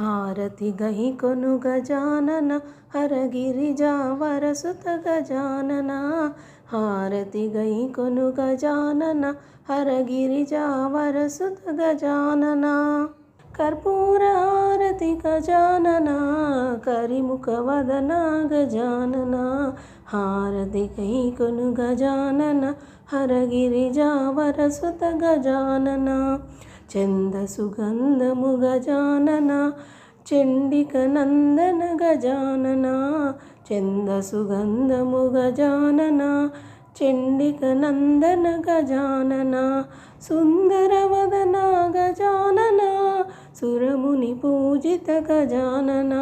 హారతి గహి కొను గజానన హరగిరిజావరసుత గజానన. హారతి గహి కొను గజానన హరగిరిజావరసుత గజానన. కర్పూర హారతి గజానన కరిముఖ వదన గజానన. హారతి గహి కొను గజానన హరగిరిజావరసుత గజానన. చంద సుగంధము గజానన చండిక నందన గజానన చంద సుగంధము గజానన చండిక నందన గజానన సుందరవదన గజానన సురముని పూజిత గజానన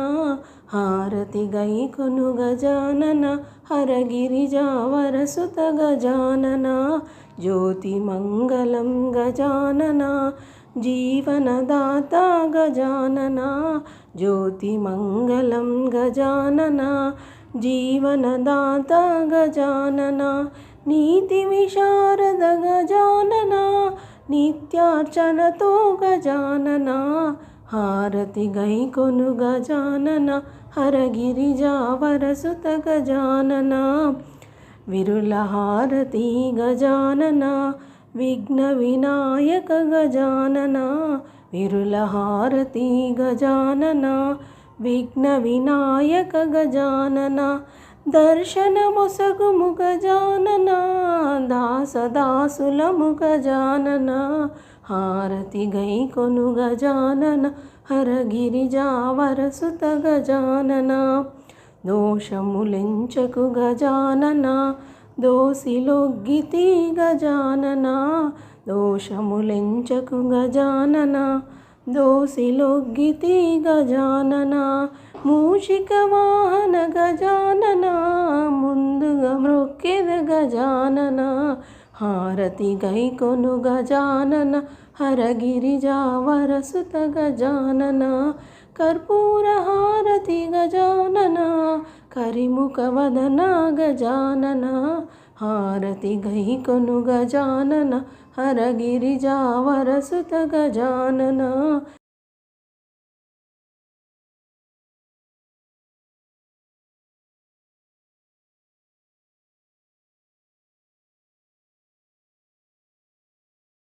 హారతి గైకొను గజానన హరగిరిజావరసుత గజానన ज्योतिमङ्गलं गजानना जीवनदाता गजानना ज्योतिमङ्गलं गजानना जीवनदाता गजानना नीतिविशारद गजानना नित्यार्चनतो गजानना हारति गैकोनु गजानना हरगिरिजावरसुत गजानना। विरुलहारती गजानना विघ्नविनायक गजानना विरुलहारती गजानना विघ्नविनायक गजानना गजानन दर्शन मोसगमु गजानन हारति गैकोनु गजानन हरगिरिजावरसुत गजानना। దోషములెంచకు గజానన దోసిలొగ్గితి గజానన దోషములెంచకు గజానన దోసిలొగ్గితి గజానన మూషిక వాహన గజానన ముందుగా మ్రొక్కెద గజానన హారతి గై కొను గజానన హరగిరిజావరసుత గజానన కర్పూర హారతి గజానన కరిముఖ వదన గజానన హారతి గై కొను గజానన హరగిరిజావరసుత గజానన